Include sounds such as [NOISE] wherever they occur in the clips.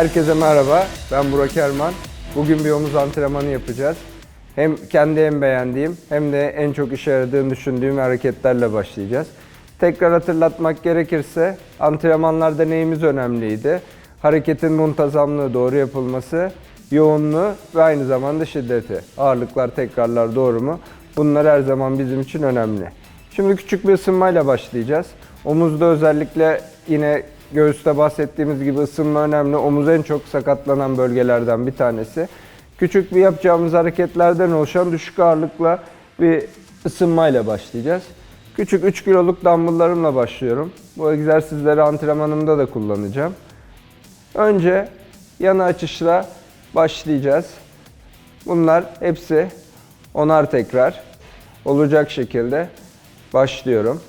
Herkese merhaba, ben Burak Erman. Bugün bir omuz antrenmanı yapacağız. Hem kendi en beğendiğim hem de en çok işe yaradığını düşündüğüm hareketlerle başlayacağız. Tekrar hatırlatmak gerekirse antrenmanlarda neyimiz önemliydi? Hareketin muntazamlığı, doğru yapılması, yoğunluğu ve aynı zamanda şiddeti. Ağırlıklar, tekrarlar doğru mu? Bunlar her zaman bizim için önemli. Şimdi küçük bir ısınmayla başlayacağız. Omuzda özellikle yine göğüste bahsettiğimiz gibi ısınma önemli. Omuz en çok sakatlanan bölgelerden bir tanesi. Küçük bir yapacağımız hareketlerden oluşan düşük ağırlıkla bir ısınmayla başlayacağız. Küçük 3 kiloluk dumbbelllarımla başlıyorum. Bu egzersizleri antrenmanımda da kullanacağım. Önce yana açışla başlayacağız. Bunlar hepsi onar tekrar olacak şekilde başlıyorum.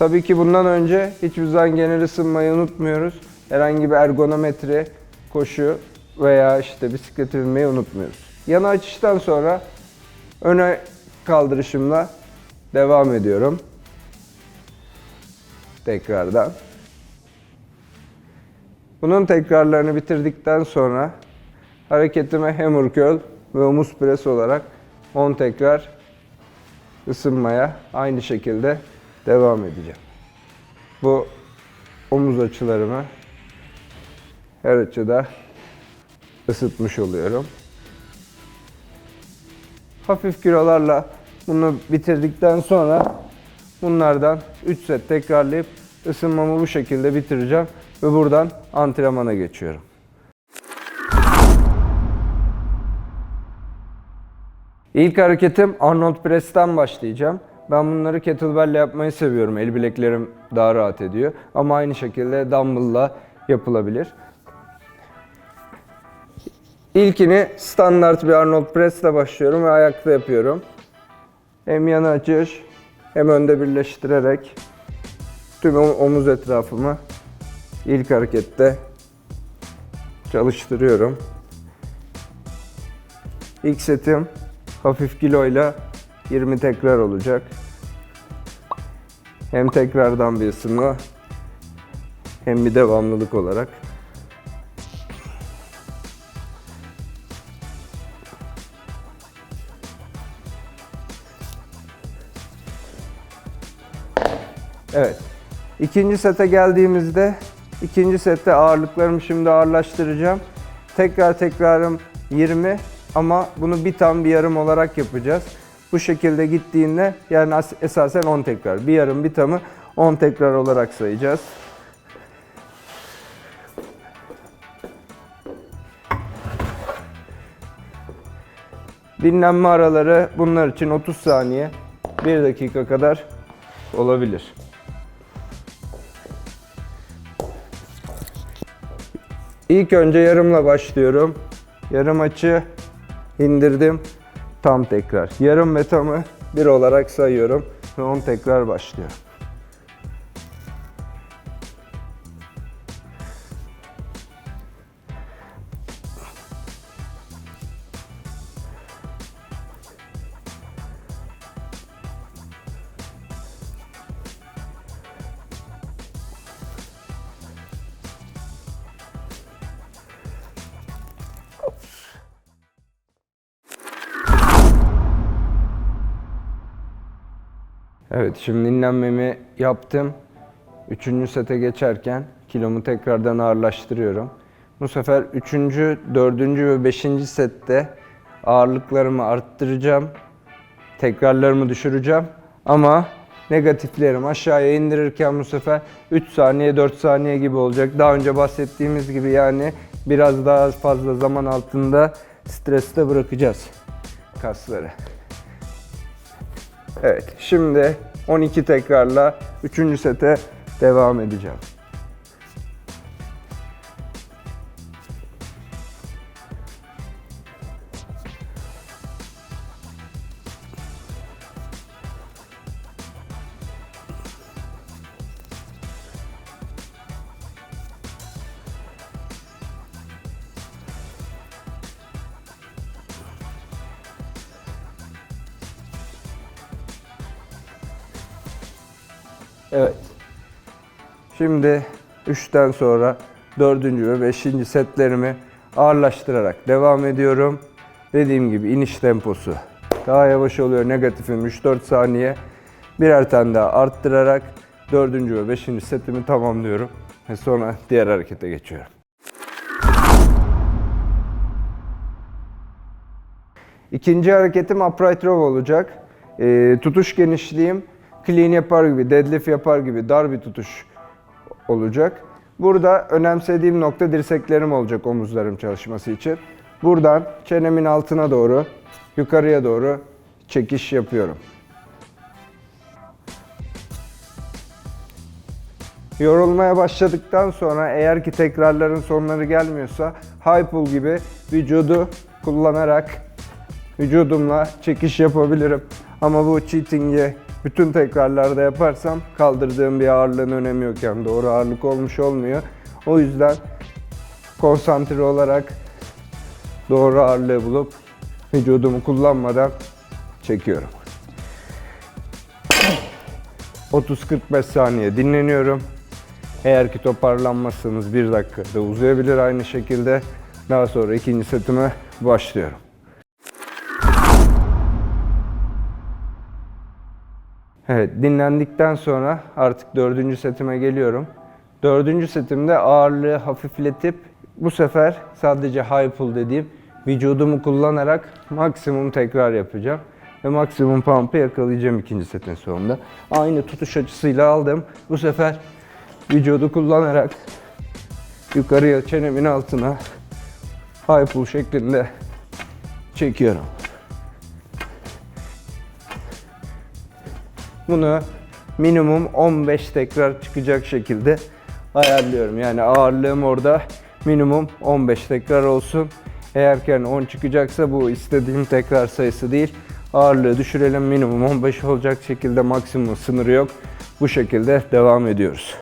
Tabii ki bundan önce hiçbir zaman genel ısınmayı unutmuyoruz. Herhangi bir ergonometri, koşu veya işte bisiklete binmeyi unutmuyoruz. Yana açıştan sonra öne kaldırışımla devam ediyorum. Tekrardan. Bunun tekrarlarını bitirdikten sonra hareketime hammer curl ve omuz pres olarak 10 tekrar ısınmaya aynı şekilde devam edeceğim. Bu omuz açılarımı her açıda ısıtmış oluyorum. Hafif kilolarla bunu bitirdikten sonra bunlardan 3 set tekrarlayıp ısınmamı bu şekilde bitireceğim ve buradan antrenmana geçiyorum. İlk hareketim Arnold Press'ten başlayacağım. Ben bunları kettlebell ile yapmayı seviyorum. El bileklerim daha rahat ediyor. Ama aynı şekilde dumbbell'la yapılabilir. İlkini standart bir Arnold Press ile başlıyorum ve ayakta yapıyorum. Hem yana açış hem önde birleştirerek tüm omuz etrafımı ilk harekette çalıştırıyorum. İlk setim hafif kiloyla 20 tekrar olacak. Hem tekrardan bir ısınma hem bir devamlılık olarak. Evet. İkinci sete geldiğimizde ikinci sette ağırlıklarımı şimdi ağırlaştıracağım. Tekrar tekrarım 20 ama bunu bir tam bir yarım olarak yapacağız. Bu şekilde gittiğinde yani as- esasen 10 tekrar. Bir yarım bir tamı 10 tekrar olarak sayacağız. Dinlenme araları bunlar için 30 saniye 1 dakika kadar olabilir. İlk önce yarımla başlıyorum. Yarım açı indirdim. Tam tekrar. Yarım ve bir olarak sayıyorum ve 10 tekrar başlıyor. Evet şimdi dinlenmemi yaptım. Üçüncü sete geçerken kilomu tekrardan ağırlaştırıyorum. Bu sefer üçüncü, dördüncü ve beşinci sette ağırlıklarımı arttıracağım. Tekrarlarımı düşüreceğim. Ama negatiflerimi aşağıya indirirken bu sefer 3 saniye 4 saniye gibi olacak. Daha önce bahsettiğimiz gibi yani biraz daha fazla zaman altında streste bırakacağız kasları. Evet, şimdi 12 tekrarla 3. sete devam edeceğim. Evet. Şimdi 3'ten sonra dördüncü ve beşinci setlerimi ağırlaştırarak devam ediyorum. Dediğim gibi iniş temposu daha yavaş oluyor. Negatifim 3-4 saniye. Birer tane daha arttırarak dördüncü ve beşinci setimi tamamlıyorum. Ve sonra diğer harekete geçiyorum. İkinci hareketim upright row olacak. Ee, tutuş genişliğim clean yapar gibi, deadlift yapar gibi dar bir tutuş olacak. Burada önemsediğim nokta dirseklerim olacak omuzlarım çalışması için. Buradan çenemin altına doğru, yukarıya doğru çekiş yapıyorum. Yorulmaya başladıktan sonra eğer ki tekrarların sonları gelmiyorsa high pull gibi vücudu kullanarak vücudumla çekiş yapabilirim. Ama bu cheating'i bütün tekrarlarda yaparsam kaldırdığım bir ağırlığın önemi yok yani doğru ağırlık olmuş olmuyor. O yüzden konsantre olarak doğru ağırlığı bulup vücudumu kullanmadan çekiyorum. [CLEARS THROAT] 30-45 saniye dinleniyorum. Eğer ki toparlanmazsanız 1 dakikada uzayabilir aynı şekilde. Daha sonra ikinci setime başlıyorum. Evet, dinlendikten sonra artık dördüncü setime geliyorum. Dördüncü setimde ağırlığı hafifletip bu sefer sadece high pull dediğim vücudumu kullanarak maksimum tekrar yapacağım. Ve maksimum pump'ı yakalayacağım ikinci setin sonunda. Aynı tutuş açısıyla aldım. Bu sefer vücudu kullanarak yukarıya çenemin altına high pull şeklinde çekiyorum. Bunu minimum 15 tekrar çıkacak şekilde ayarlıyorum. Yani ağırlığım orada minimum 15 tekrar olsun. Eğer ki hani 10 çıkacaksa bu istediğim tekrar sayısı değil. Ağırlığı düşürelim minimum 15 olacak şekilde maksimum sınırı yok. Bu şekilde devam ediyoruz.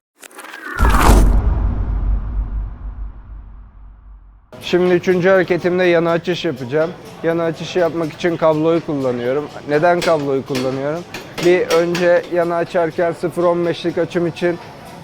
Şimdi üçüncü hareketimde yana açış yapacağım. Yana açışı yapmak için kabloyu kullanıyorum. Neden kabloyu kullanıyorum? Bir önce yana açarken 0-15'lik açım için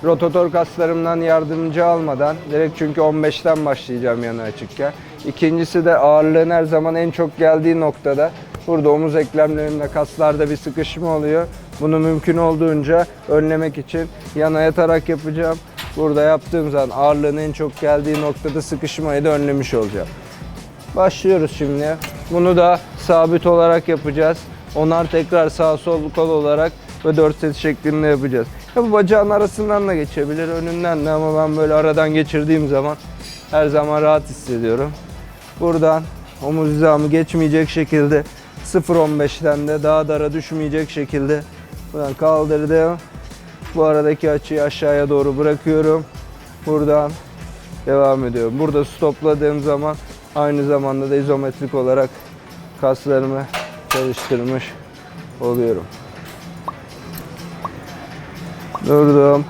rotator kaslarımdan yardımcı almadan direkt çünkü 15'ten başlayacağım yana açıkken. İkincisi de ağırlığın her zaman en çok geldiği noktada burada omuz eklemlerimde kaslarda bir sıkışma oluyor. Bunu mümkün olduğunca önlemek için yana yatarak yapacağım. Burada yaptığım zaman ağırlığın en çok geldiği noktada sıkışmayı da önlemiş olacağım. Başlıyoruz şimdi. Bunu da sabit olarak yapacağız. Onar tekrar sağ sol kol olarak ve 4 set şeklinde yapacağız. Ya bu bacağın arasından da geçebilir, önünden de ama ben böyle aradan geçirdiğim zaman her zaman rahat hissediyorum. Buradan omuz hizamı geçmeyecek şekilde 0.15'ten de daha dara düşmeyecek şekilde buradan kaldırdım. Bu aradaki açıyı aşağıya doğru bırakıyorum. Buradan devam ediyorum. Burada stopladığım zaman aynı zamanda da izometrik olarak kaslarımı çalıştırmış oluyorum. Durdum.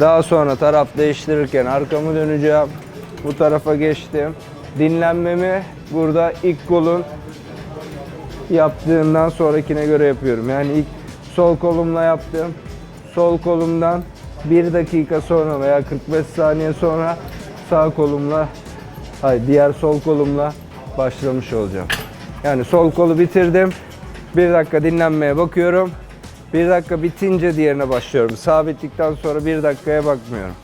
Daha sonra taraf değiştirirken arkamı döneceğim. Bu tarafa geçtim. Dinlenmemi burada ilk kolun yaptığından sonrakine göre yapıyorum. Yani ilk sol kolumla yaptım. Sol kolumdan 1 dakika sonra veya 45 saniye sonra sağ kolumla hayır diğer sol kolumla başlamış olacağım. Yani sol kolu bitirdim. 1 dakika dinlenmeye bakıyorum. 1 dakika bitince diğerine başlıyorum. Sağ bittikten sonra 1 dakikaya bakmıyorum.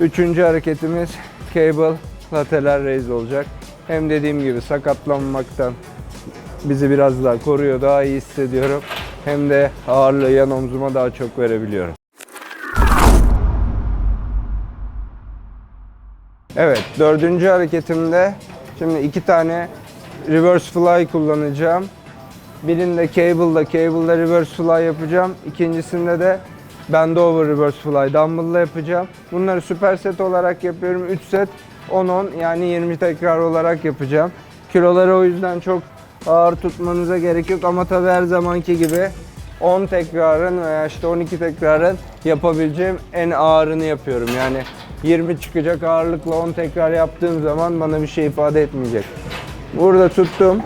Üçüncü hareketimiz cable lateral raise olacak. Hem dediğim gibi sakatlanmaktan bizi biraz daha koruyor, daha iyi hissediyorum. Hem de ağırlığı yan omzuma daha çok verebiliyorum. Evet, dördüncü hareketimde şimdi iki tane reverse fly kullanacağım. Birinde cable'da, cable'da reverse fly yapacağım. İkincisinde de bend over reverse fly dumbbell'la yapacağım. Bunları süper set olarak yapıyorum. 3 set 10-10 yani 20 tekrar olarak yapacağım. Kiloları o yüzden çok ağır tutmanıza gerek yok ama tabii her zamanki gibi 10 tekrarın veya işte 12 tekrarın yapabileceğim en ağırını yapıyorum. Yani 20 çıkacak ağırlıkla 10 tekrar yaptığım zaman bana bir şey ifade etmeyecek. Burada tuttum.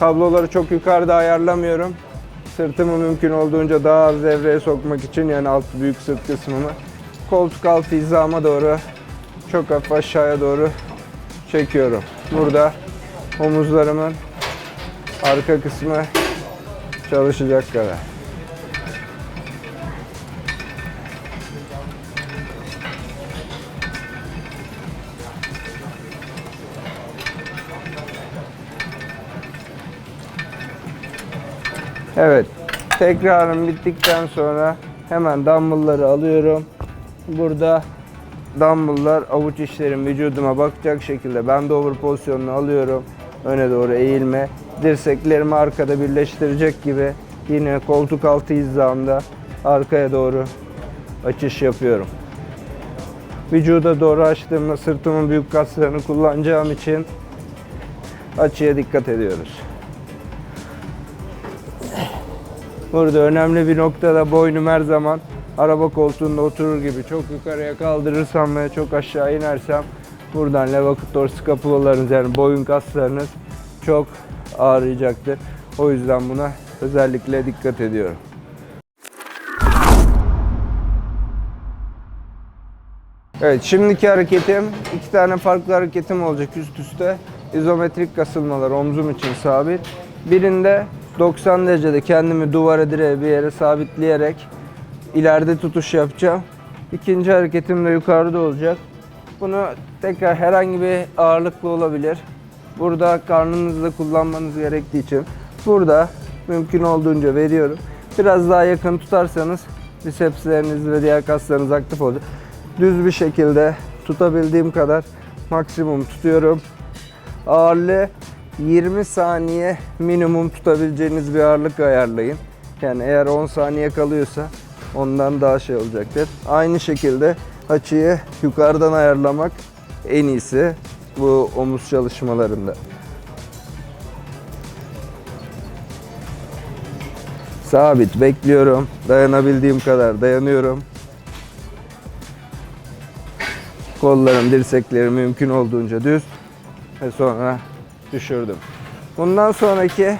Kabloları çok yukarıda ayarlamıyorum. Sırtımı mümkün olduğunca daha az devreye sokmak için yani alt büyük sırt kısmımı koltuk altı hizama doğru çok hafif aşağıya doğru çekiyorum. Burada omuzlarımın arka kısmı çalışacak kadar. Evet. Tekrarım bittikten sonra hemen dumbbellları alıyorum. Burada dumbbelllar avuç içlerim vücuduma bakacak şekilde ben over pozisyonunu alıyorum. Öne doğru eğilme. Dirseklerimi arkada birleştirecek gibi yine koltuk altı hizamda arkaya doğru açış yapıyorum. Vücuda doğru açtığımda sırtımın büyük kaslarını kullanacağım için açıya dikkat ediyoruz. Burada önemli bir noktada boynum her zaman araba koltuğunda oturur gibi çok yukarıya kaldırırsam ve çok aşağı inersem buradan levator skapulalarınız yani boyun kaslarınız çok ağrıyacaktır. O yüzden buna özellikle dikkat ediyorum. Evet şimdiki hareketim iki tane farklı hareketim olacak üst üste. İzometrik kasılmalar omzum için sabit. Birinde 90 derecede kendimi duvara direğe bir yere sabitleyerek ileride tutuş yapacağım. İkinci hareketim de yukarıda olacak. Bunu tekrar herhangi bir ağırlıklı olabilir. Burada karnınızda kullanmanız gerektiği için burada mümkün olduğunca veriyorum. Biraz daha yakın tutarsanız bisepsleriniz ve diğer kaslarınız aktif olacak. Düz bir şekilde tutabildiğim kadar maksimum tutuyorum. Ağırlığı 20 saniye minimum tutabileceğiniz bir ağırlık ayarlayın. Yani eğer 10 saniye kalıyorsa ondan daha şey olacaktır. Aynı şekilde açıyı yukarıdan ayarlamak en iyisi bu omuz çalışmalarında. Sabit bekliyorum. Dayanabildiğim kadar dayanıyorum. Kollarım, dirseklerim mümkün olduğunca düz ve sonra düşürdüm. Bundan sonraki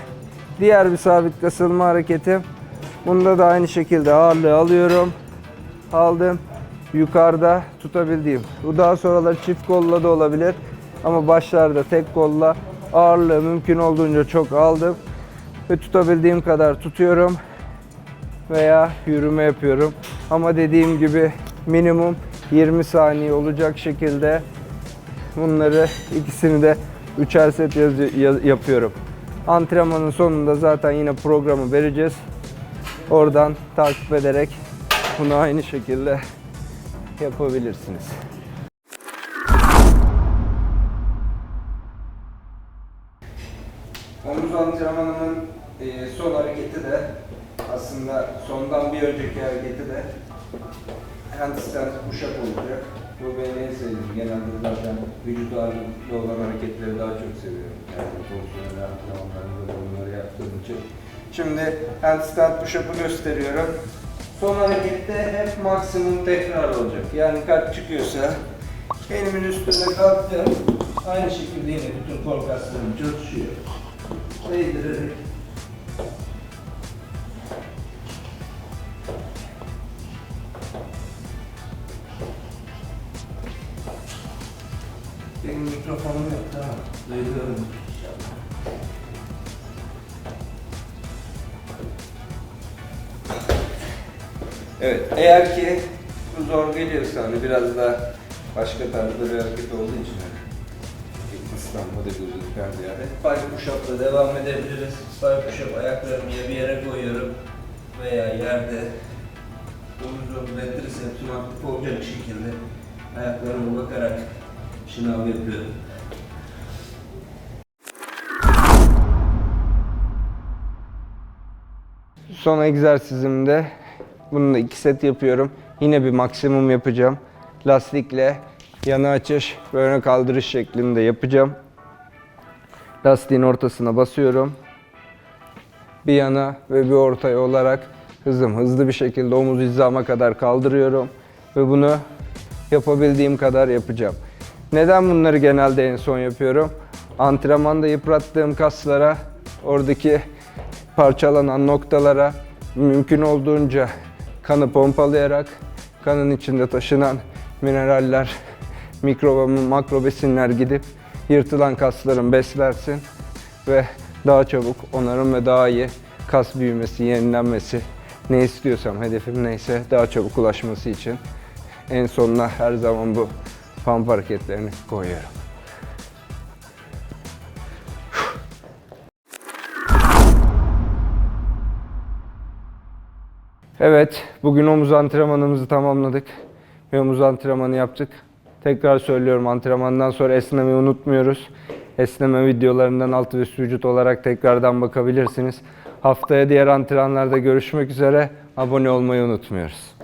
diğer bir sabit kasılma hareketim. Bunda da aynı şekilde ağırlığı alıyorum. Aldım. Yukarıda tutabildiğim. Bu daha sonralar çift kolla da olabilir. Ama başlarda tek kolla ağırlığı mümkün olduğunca çok aldım. Ve tutabildiğim kadar tutuyorum. Veya yürüme yapıyorum. Ama dediğim gibi minimum 20 saniye olacak şekilde bunları ikisini de üçer set yaz- yaz- yapıyorum. Antrenmanın sonunda zaten yine programı vereceğiz. Oradan takip ederek bunu aynı şekilde yapabilirsiniz. Omuz antrenmanımın e, son hareketi de aslında sondan bir önceki hareketi de handstand push-up olacak. Bu benim en sevdiğim. Genelde zaten vücut ağırlıklı olan hareketleri daha çok seviyorum. Yani pozisyonel antrenmanlarında da bunları yaptığım için. Şimdi handstand push-up'ı gösteriyorum. Son harekette hep maksimum tekrar olacak. Yani kaç çıkıyorsa elimin üstünde kalktım. Aynı şekilde yine bütün kol kaslarım çalışıyor. Değdirerek eğer ki bu zor geliyorsa hani biraz da başka tarzda bir hareket olduğu için hani fitness'tan bodybuilding'den ziyade five push-up'la devam edebiliriz. Five push-up ayaklarımı ya bir yere koyuyorum veya yerde omuzum ve tricepsim aktif olacak şekilde ayaklarıma bakarak şınav yapıyorum. Son egzersizimde bunu iki set yapıyorum. Yine bir maksimum yapacağım. Lastikle yana açış ve öne kaldırış şeklinde yapacağım. Lastiğin ortasına basıyorum. Bir yana ve bir ortaya olarak hızım hızlı bir şekilde omuz hizama kadar kaldırıyorum. Ve bunu yapabildiğim kadar yapacağım. Neden bunları genelde en son yapıyorum? Antrenmanda yıprattığım kaslara, oradaki parçalanan noktalara mümkün olduğunca kanı pompalayarak kanın içinde taşınan mineraller, mikro ve makro besinler gidip yırtılan kasların beslersin ve daha çabuk onarım ve daha iyi kas büyümesi, yenilenmesi, ne istiyorsam, hedefim neyse daha çabuk ulaşması için en sonuna her zaman bu pump hareketlerini koyuyorum. Evet, bugün omuz antrenmanımızı tamamladık. Bir omuz antrenmanı yaptık. Tekrar söylüyorum antrenmandan sonra esnemeyi unutmuyoruz. Esneme videolarından alt ve üst vücut olarak tekrardan bakabilirsiniz. Haftaya diğer antrenmanlarda görüşmek üzere. Abone olmayı unutmuyoruz.